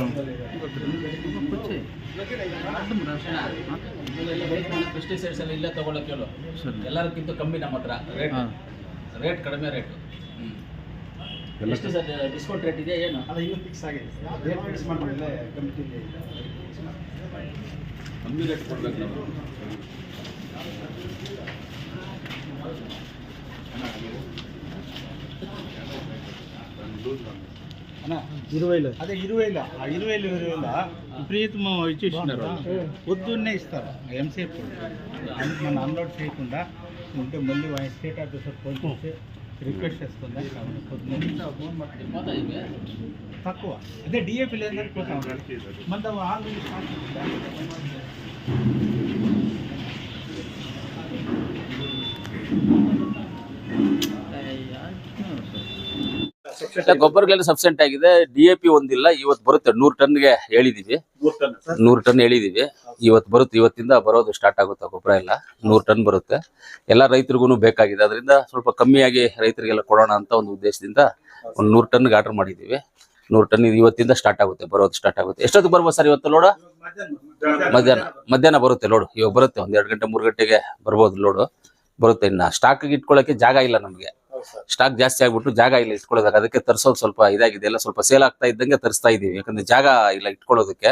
ಅಂತ ಪೆಸ್ಟಿಸೈಡ್ಸ್ ಎಲ್ಲ ಇಲ್ಲ ತಗೊಳ್ಳೋಕೆ ಹೇಳು ಎಲ್ಲರಿಗಿಂತ ಕಮ್ಮಿ ನಮ್ಮ ಹತ್ರ ರೇಟ್ ಕಡಿಮೆ ರೇಟ್ ಎಷ್ಟು ಡಿಸ್ಕೌಂಟ್ ರೇಟ್ ಇದೆಯಾ ಏನು? ಅಲ್ಲ ಈಗ ಆಗಿದೆ. ರೇಟ್ ಕಮ್ಮಿ ರೇಟ್ ಕೊಡ್ಬೇಕು ನಾವು. ఇరవై అదే ఇరవై ఆ విపరీతం ఇచ్చేసినారు పొద్దున్నే ఇస్తారు. ఎంసేపు మన అన్లోడ్ చేయకుండా ఉంటే మళ్ళీ ఆయన స్టేట్ ఆఫీసర్ ఫోన్ చేసి రిక్వెస్ట్ చేస్తుందా తక్కువ. అదే డిఏపి లేదని పోతాం మన ఆల్రెడీ స్టార్ట్ ಗೊಬ್ಬರಗಳೆಲ್ಲ ಸಬ್ಸೆಂಟ್ ಆಗಿದೆ. ಡಿ ಎ ಪಿ ಒಂದಿಲ್ಲ ಇವತ್ತು ಬರುತ್ತೆ. ನೂರು ಟನ್ಗೆ ಹೇಳಿದೀವಿ. ನೂರ್ ಟನ್. ಹೇಳಿದೀವಿ. ಇವತ್ತು ಬರುತ್ತೆ. ಇವತ್ತಿಂದ ಬರೋದು ಸ್ಟಾರ್ಟ್ ಆಗುತ್ತೆ ಗೊಬ್ಬರ ಎಲ್ಲ? ನೂರ್ ಟನ್ ಬರುತ್ತೆ. ಎಲ್ಲ ರೈತರಿಗೂ ಬೇಕಾಗಿದೆ. ಅದರಿಂದ ಸ್ವಲ್ಪ ಕಮ್ಮಿಯಾಗಿ ರೈತರಿಗೆಲ್ಲ ಕೊಡೋಣ ಅಂತ ಒಂದು ಉದ್ದೇಶದಿಂದ ಒಂದು ನೂರು ಟನ್ಗೆ ಆರ್ಡರ್ ಮಾಡಿದೀವಿ. ನೂರು ಟನ್ ಇವತ್ತಿಂದ ಸ್ಟಾರ್ಟ್ ಆಗುತ್ತೆ. ಬರೋದು ಸ್ಟಾರ್ಟ್ ಆಗುತ್ತೆ. ಎಷ್ಟೊತ್ತಿಗೆ ಬರ್ಬೋದು ಸರ್ ಇವತ್ತು ಲೋಡು ಮಧ್ಯಾಹ್ನ. ಮಧ್ಯಾಹ್ನ ಬರುತ್ತೆ ಲೋಡು ಇವಾಗ ಬರುತ್ತೆ. ಒಂದ್ ಎರಡು ಗಂಟೆ ಮೂರು ಗಂಟೆಗೆ ಬರ್ಬೋದು ಲೋಡು ಬರುತ್ತೆ ಇನ್ನು. ಸ್ಟಾಕ್ ಇಟ್ಕೊಳ್ಳೋಕೆ ಜಾಗ ಇಲ್ಲ ನಮಗೆ. ಸ್ಟಾಕ್ ಜಾಸ್ತಿ ಆಗ್ಬಿಟ್ಟು ಜಾಗ ಇಲ್ಲ ಇಟ್ಕೊಳ್ಳೋದಕ್ಕೆ. ಅದಕ್ಕೆ ತರಿಸೋದು ಸ್ವಲ್ಪ ಇದಾಗಿದೆ. ಎಲ್ಲ ಸ್ವಲ್ಪ ಸೇಲ್ ಆಗ್ತಾ ಇದ್ದಂಗೆ ತರಿಸ್ತಾ ಇದೀವಿ. ಯಾಕಂದ್ರೆ ಜಾಗ ಇಲ್ಲ ಇಟ್ಕೊಳ್ಳೋದಕ್ಕೆ.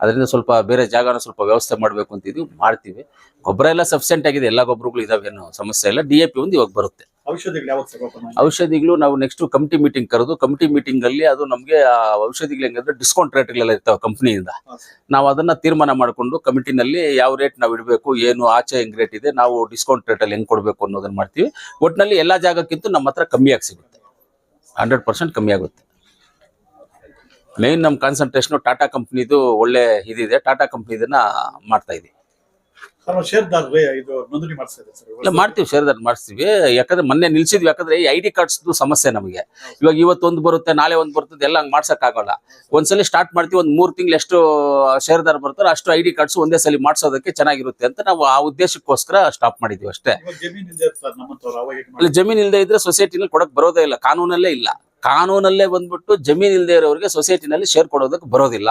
ಅದರಿಂದ ಸ್ವಲ್ಪ ಬೇರೆ ಜಾಗನ ಸ್ವಲ್ಪ ವ್ಯವಸ್ಥೆ ಮಾಡಬೇಕು ಅಂತಿದ್ವಿ ಮಾಡ್ತೀವಿ. ಗೊಬ್ಬರ ಎಲ್ಲ ಸಫಿಷಿಯೆಂಟ್ ಆಗಿದೆ. ಎಲ್ಲ ಗೊಬ್ಬರಗಳು ಇದಾವೇನು ಸಮಸ್ಯೆ ಇಲ್ಲ. ಡಿ ಎ ಪಿ ಒಂದು ಇವಾಗ ಬರುತ್ತೆ. ಔಷಧಿಗಳು ಯಾವಾಗ ಔಷಧಿಗಳು ನಾವು ನೆಕ್ಸ್ಟ್ ಕಮಿಟಿ ಮೀಟಿಂಗ್ ಕರೆದು ಕಮಿಟಿ ಮೀಟಿಂಗ್ ಅಲ್ಲಿ ಅದು ನಮಗೆ ಔಷಧಿಗಳು ಹೆಂಗಂದ್ರೆ ಡಿಸ್ಕೌಂಟ್ ರೇಟ್ಗಳೆಲ್ಲ ಇರ್ತಾವೆ ಕಂಪ್ನಿಯಿಂದ ನಾವು ಅದನ್ನ ತೀರ್ಮಾನ ಮಾಡಿಕೊಂಡು ಕಮಿಟಿನಲ್ಲಿ ಯಾವ ರೇಟ್ ನಾವು ಇಡಬೇಕು ಏನು ಆಚೆ ಹೆಂಗ್ ರೇಟ್ ಇದೆ ನಾವು ಡಿಸ್ಕೌಂಟ್ ರೇಟಲ್ಲಿ ಹೆಂಗ್ ಕೊಡಬೇಕು ಅನ್ನೋದನ್ನ ಮಾಡ್ತೀವಿ. ಒಟ್ಟಿನಲ್ಲಿ ಎಲ್ಲಾ ಜಾಗಕ್ಕಿಂತ ನಮ್ಮ ಹತ್ರ ಕಮ್ಮಿಯಾಗಿ ಸಿಗುತ್ತೆ. ಹಂಡ್ರೆಡ್ ಪರ್ಸೆಂಟ್ ಕಮ್ಮಿ ಆಗುತ್ತೆ. ಮೇನ್ ನಮ್ಮ ಕಾನ್ಸಂಟ್ರೇಷನ್ ಟಾಟಾ ಕಂಪ್ನಿದು ಒಳ್ಳೆ ಇದಿದೆ. ಟಾಟಾ ಕಂಪ್ನಿ ಇದನ್ನ ಮಾಡ್ತಾ ಇದೀವಿ. ಇದು ನೋಂದಣಿ ಮಾಡಿಸಿದೆ ಸರ್ ಇಲ್ಲ ಮಾಡ್ತೀವಿ ಶೇರ್ದಾರ್ ಮಾಡಿಸ್ತೀವಿ. ಯಾಕಂದ್ರೆ ಮೊನ್ನೆ ನಿಲ್ಸಿದ್ವಿ ಯಾಕಂದ್ರೆ ಐ ಡಿ ಕಾರ್ಡ್ಸ್ದು ಸಮಸ್ಯೆ ನಮಗೆ. ಇವಾಗ ಇವತ್ತೊಂದು ಬರುತ್ತೆ ನಾಳೆ ಒಂದು ಬರ್ತದೆ ಎಲ್ಲ ಹಂಗೆ ಮಾಡ್ಸಕ್ ಆಗಲ್ಲ. ಒಂದ್ಸಲಿ ಸ್ಟಾರ್ಟ್ ಮಾಡ್ತೀವಿ ಒಂದು ಮೂರು ತಿಂಗಳು ಎಷ್ಟು ಶೇರ್ದಾರ್ ಬರ್ತಾರೋ ಅಷ್ಟು ಐ ಡಿ ಕಾರ್ಡ್ಸ್ ಒಂದೇ ಸಲ ಮಾಡಿಸೋದಕ್ಕೆ ಚೆನ್ನಾಗಿರುತ್ತೆ ಅಂತ ನಾವು ಆ ಉದ್ದೇಶಕ್ಕೋಸ್ಕರ ಸ್ಟಾಪ್ ಮಾಡಿದ್ವಿ ಅಷ್ಟೇ. ಜಮೀನು ಇದೆ ಇದು ಅಲ್ಲಿ ಜಮೀನ್ ಇಲ್ಲದೆ ಇದ್ರೆ ಸೊಸೈಟಿನಲ್ಲಿ ಕೊಡಕ್ ಬರೋದೇ ಇಲ್ಲ ಕಾನೂನಲ್ಲೇ ಇಲ್ಲ. ಕಾನೂನಲ್ಲೇ ಬಂದ್ಬಿಟ್ಟು ಜಮೀನ್ ಇಲ್ಲದೆ ಇರೋರಿಗೆ ಸೊಸೈಟಿನಲ್ಲಿ ಶೇರ್ ಕೊಡೋದಕ್ಕೆ ಬರೋದಿಲ್ಲ.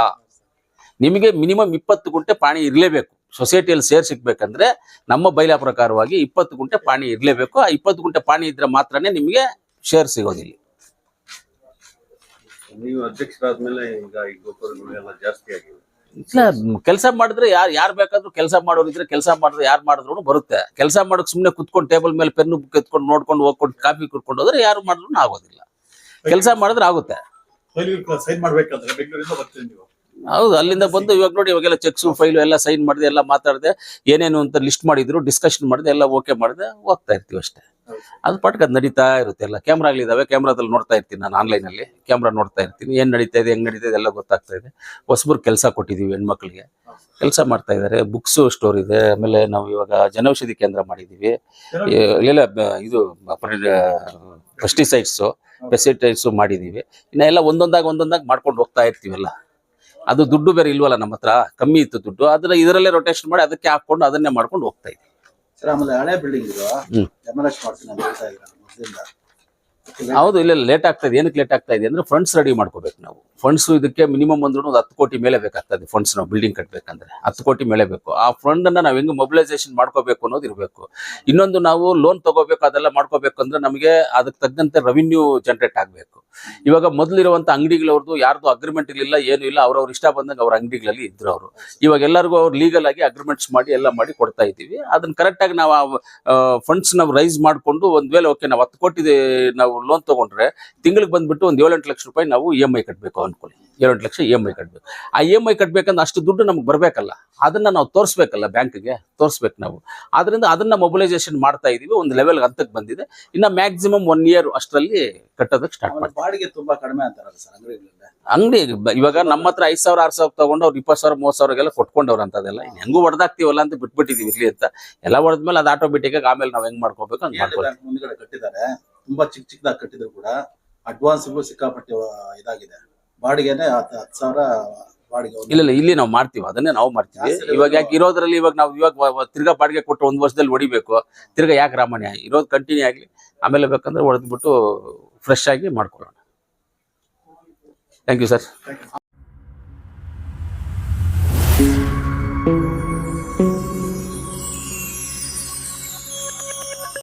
ನಿಮಗೆ ಮಿನಿಮಮ್ ಇಪ್ಪತ್ತು ಗುಂಟೆ ಪಾಣಿ ಇರಲೇಬೇಕು. ಸೊಸೈಟಿಯಲ್ಲಿ ಸೇರ್ ಸಿಗ್ಬೇಕಂದ್ರೆ ನಮ್ಮ ಬೈಲಾ ಪ್ರಕಾರವಾಗಿ ಇಪ್ಪತ್ತು ಗುಂಟೆ ಪಾಣಿ ಇರಲೇಬೇಕು. ಆ ಇಪ್ಪತ್ತು ಗುಂಟೆ ಪಾಣಿ ಇದ್ರೆ ಮಾತ್ರನೇ ನಿಮಗೆ ಶೇರ್ ಸಿಗೋದಿಲ್ಲ. ನೀವು ಅಧ್ಯಕ್ಷರಾದ್ಮೇಲೆ ಈಗ ಈ ಜಾಸ್ತಿ ಇಲ್ಲ ಕೆಲಸ ಮಾಡಿದ್ರೆ ಯಾರು ಯಾರು ಬೇಕಾದ್ರೂ ಕೆಲಸ ಮಾಡೋರು ಇದ್ರೆ ಕೆಲಸ ಮಾಡಿದ್ರೆ ಯಾರು ಮಾಡಿದ್ರು ಬರುತ್ತೆ. ಕೆಲಸ ಮಾಡೋಕೆ ಸುಮ್ಮನೆ ಕುತ್ಕೊಂಡು ಟೇಬಲ್ ಮೇಲೆ ಪೆನ್ನು ಬುಕ್ ಎತ್ಕೊಂಡು ನೋಡ್ಕೊಂಡು ಹೋಗ್ಕೊಂಡು ಕಾಫಿ ಕುಡ್ಕೊಂಡು ಹೋದ್ರೆ ಯಾರು ಮಾಡಿದ್ರು ಆಗೋದಿಲ್ಲ. ಕೆಲಸ ಮಾಡಿದ್ರೆ ಆಗುತ್ತೆ. ಸೈನ್ ಮಾಡ್ಬೇಕಂದ್ರೆ ಬೆಂಗಳೂರಿಂದ ಬರ್ತೀನಿ ನೀವು. ಹೌದು ಅಲ್ಲಿಂದ ಬಂದು ಇವಾಗ ನೋಡಿ ಇವಾಗೆಲ್ಲ ಚೆಕ್ಸ್ ಫೈಲ್ ಎಲ್ಲ ಸೈನ್ ಮಾಡಿದೆ ಎಲ್ಲ ಮಾತಾಡಿದೆ ಏನೇನು ಅಂತ ಲಿಸ್ಟ್ ಮಾಡಿದ್ರು ಡಿಸ್ಕಷನ್ ಮಾಡಿದೆ ಎಲ್ಲ ಓಕೆ ಮಾಡಿದೆ ಹೋಗ್ತಾ ಇರ್ತೀವಿ ಅಷ್ಟೇ. ಅದು ಪಾಟ್ಗೆ ಅದು ನಡೀತಾ ಇರುತ್ತೆ ಎಲ್ಲ. ಕ್ಯಾಮ್ರಾಗಳಿದಾವೆ ಕ್ಯಾಮ್ರಾದಲ್ಲಿ ನೋಡ್ತಾ ಇರ್ತೀನಿ ನಾನು ಆನ್ಲೈನಲ್ಲಿ ಕ್ಯಾಮ್ರಾ ನೋಡ್ತಾ ಇರ್ತೀನಿ ಏನು ನಡೀತಾ ಇದೆ ಹೆಂಗ್ ನಡೀತಾ ಇದೆ ಎಲ್ಲ ಗೊತ್ತಾಗ್ತಾ ಇದೆ. ಹೊಸಬ್ರು ಕೆಲಸ ಕೊಟ್ಟಿದ್ದೀವಿ ಹೆಣ್ಮಕ್ಳಿಗೆ. ಕೆಲಸ ಮಾಡ್ತಾ ಇದ್ದಾರೆ ಬುಕ್ಸ್ ಸ್ಟೋರ್ ಇದೆ ಆಮೇಲೆ ನಾವು ಇವಾಗ ಜನೌಷಧಿ ಕೇಂದ್ರ ಮಾಡಿದ್ದೀವಿ ಇಲ್ಲ ಇದು ಪೆಸ್ಟಿಸೈಡ್ಸು ಪೆಸ್ಟಿಸೈಡ್ಸು ಮಾಡಿದ್ದೀವಿ ಇನ್ನೆಲ್ಲ ಒಂದೊಂದಾಗ ಒಂದೊಂದಾಗಿ ಒಂದೊಂದಾಗಿ ಮಾಡ್ಕೊಂಡು ಹೋಗ್ತಾ ಇರ್ತೀವಲ್ಲ ಅದು ದುಡ್ಡು ಬೇರೆ ಇಲ್ವಲ್ಲ ನಮ್ಮ ಹತ್ರ? ಕಮ್ಮಿ ಇತ್ತು ದುಡ್ಡು. ಅದನ್ನ ಇದರಲ್ಲೇ ರೊಟೇಷನ್ ಮಾಡಿ ಅದಕ್ಕೆ ಹಾಕೊಂಡು ಅದನ್ನೇ ಮಾಡ್ಕೊಂಡು ಹೋಗ್ತಾ ಇದ್ವಿ. ಸರ್ ಆಮೇಲೆ ಹಳೆ ಬಿಲ್ಡಿಂಗ್ ಇದು. ಮಾಡ್ತೀನಿ ಅಂತ ಹೇಳ್ತಾ ಇದ್ದಾರೆ. ಮೊದಲಿಂದ. ಹೌದು, ಇಲ್ಲ ಲೇಟ್ ಆಗ್ತಾ ಇದೆ. ಏನಕ್ಕೆ ಲೇಟ್ ಆಗ್ತಾ ಇದೆ ಅಂದ್ರೆ ಫಂಡ್ಸ್ ರೆಡಿ ಮಾಡ್ಕೋಬೇಕು ನಾವು. ಫಂಡ್ಸ್ ಇದಕ್ಕೆ ಮಿನಿಮಮ್ ಅಂದ್ರೂ ಒಂದು ಹತ್ತು ಕೋಟಿ ಮೇಲೆ ಬೇಕಾಗ್ತದೆ ಫಂಡ್ಸ್ ನಾವು ಬಿಲ್ಡಿಂಗ್ ಕಟ್ಟಬೇಕಂದ್ರೆ ಹತ್ತು ಕೋಟಿ ಮೇಲೆ ಬೇಕು. ಆ ಫಂಡ್ ಅನ್ನ ನಾವು ಹೆಂಗ್ ಮೊಬಿಲೈಸೇಷನ್ ಮಾಡ್ಕೋಬೇಕು ಅನ್ನೋದು ಇರಬೇಕು. ಇನ್ನೊಂದು ನಾವು ಲೋನ್ ತಗೋಬೇಕು, ಅದೆಲ್ಲ ಮಾಡ್ಕೋಬೇಕು ಅಂದ್ರೆ ನಮಗೆ ಅದಕ್ಕೆ ತಕ್ಕಂತೆ ರೆವಿನ್ಯೂ ಜನರೇಟ್ ಆಗಬೇಕು. ಇವಾಗ ಮೊದಲಿರುವಂತ ಅಂಗಡಿಗಳವ್ರದ್ದು ಯಾರ್ದು ಅಗ್ರಿಮೆಂಟ್ ಇರಲಿಲ್ಲ, ಏನು ಇಲ್ಲ, ಅವ್ರವ್ರ ಇಷ್ಟ ಬಂದಂಗೆ ಅವ್ರ ಅಂಗಡಿಗಳಲ್ಲಿ ಇದ್ರು ಅವರು. ಇವಾಗ ಎಲ್ಲರಿಗೂ ಅವ್ರು ಲೀಗಲ್ ಆಗಿ ಅಗ್ರಿಮೆಂಟ್ಸ್ ಮಾಡಿ, ಎಲ್ಲ ಮಾಡಿ ಕೊಡ್ತಾ ಇದ್ದೀವಿ. ಅದನ್ನ ಕರೆಕ್ಟ್ ಆಗಿ ನಾವು ಫಂಡ್ಸ್ ನಾವು ರೈಸ್ ಮಾಡಿಕೊಂಡು ಒಂದ್ ವೇಳೆ ಓಕೆ ನಾವು ಹತ್ತು ಕೋಟಿ ನಾವು ಲೋನ್ ತಗೊಂಡ್ರೆ ತಿಂಗಳಿಗೆ ಬಂದುಬಿಟ್ಟು ಒಂದು ಏಳೆಂಟು ಲಕ್ಷ ರೂಪಾಯಿ ನಾವು ಇ ಎಂ ಐ ಕಟ್ಟಬೇಕು ಅಂದ್ಕೊಳ್ಳಿ ಏಳೆಂಟು ಲಕ್ಷ ಇ ಎಂ ಐ ಕಟ್ಟಬೇಕು ಆ ಇ ಎಂ ಐ ಕಟ್ಟಬೇಕಂದ್ರೆ ಅಷ್ಟು ದುಡ್ಡು ನಮ್ಗೆ ಬರಬೇಕಲ್ಲ. ಅದನ್ನ ನಾವು ತೋರಿಸ್ಬೇಕಲ್ಲ ಬ್ಯಾಂಕ್ಗೆ ತೋರಿಸ್ಬೇಕು ನಾವು. ಆದ್ರಿಂದ ಅದನ್ನ ಮೊಬಿಲೈಸೇಷನ್ ಮಾಡ್ತಾ ಇದೀವಿ. ಒಂದು ಲೆವೆಲ್ ಹಂತಕ್ಕೆ ಬಂದಿದೆ. ಇನ್ನ ಮ್ಯಾಕ್ಸಿಮಮ್ ಒನ್ ಇಯರ್ ಅಷ್ಟರಲ್ಲಿ ಕಟ್ಟೋದಕ್ಕೆ ಸ್ಟಾರ್ಟ್ ಮಾಡಿ ಬಾಡಿಗೆ ತುಂಬಾ ಕಡಿಮೆ ಅಂತಾರಲ್ಲ ಸರ್ ಅಂಗಡಿಗಳಿಂದ ಅಂಗಡಿ ಇವಾಗ ನಮ್ಮ ಹತ್ರ ಐದ್ ಸಾವಿರ ಆರು ಸಾವಿರ ತಗೊಂಡು ಅವ್ರು ಇಪ್ಪತ್ತು ಸಾವಿರ ಮೂವತ್ತು ಸಾವಿರಗೆಲ್ಲ ಕೊಟ್ಕೊಂಡವ್ರು ಅಂತದೆಲ್ಲ ಹೆಂಗೂ ಹೊಡೆದಾಕ್ತಿವಲ್ಲ ಅಂತ ಬಿಟ್ಬಿಟ್ಟಿದ್ದೀವಿ ಇರ್ಲಿ ಅಂತ. ಎಲ್ಲ ಹೊಡೆದ್ಮೇಲೆ ಅದು ಆಟೋಮೆಟಿಕ್ ಆಗಿ ಆಮೇಲೆ ನಾವು ಹೆಂಗ್ ಮಾಡ್ಕೋಬೇಕು ಅಂತ ಮಾಡ್ಕೊಳ್ತೀವಿ. ತುಂಬಾ ಚಿಕ್ಕ ಚಿಕ್ಕದಾಗಿ ಕಟ್ಟಿದ್ರು ಕೂಡ ಅಡ್ವಾನ್ಸ್ಗಳು ಸಿಕ್ಕಾಪಟ್ಟೆ ಇದಾಗಿದೆ. ಬಾಡಿಗೆನೆ ಹತ್ತು ಸಾವಿರ ಬಾಡಿಗೆ ಒಂದು- ಇಲ್ಲ ಇಲ್ಲ ಇಲ್ಲಿ ನಾವು ಮಾಡ್ತೀವಿ. ಅದನ್ನೇ ನಾವು ಮಾಡ್ತೀವಿ. ಇವಾಗ ಯಾಕೆ ಇರೋದ್ರಲ್ಲಿ ಇವಾಗ ನಾವು ಇವಾಗ ತಿರ್ಗಾ ಬಾಡಿಗೆ ಕೊಟ್ಟು ಒಂದು ವರ್ಷದಲ್ಲಿ ಹೊಡಿಬೇಕು. ತಿರ್ಗಾ ಯಾಕೆ ರಾಮಣ್ಯ ಇರೋದು ಕಂಟಿನ್ಯೂ ಆಗಲಿ. ಆಮೇಲೆ ಬೇಕಂದ್ರೆ ಹೊಡೆದ್ಬಿಟ್ಟು ಫ್ರೆಶ್ ಆಗಿ ಮಾಡ್ಕೊಳ್ಳೋಣ. Thank you sir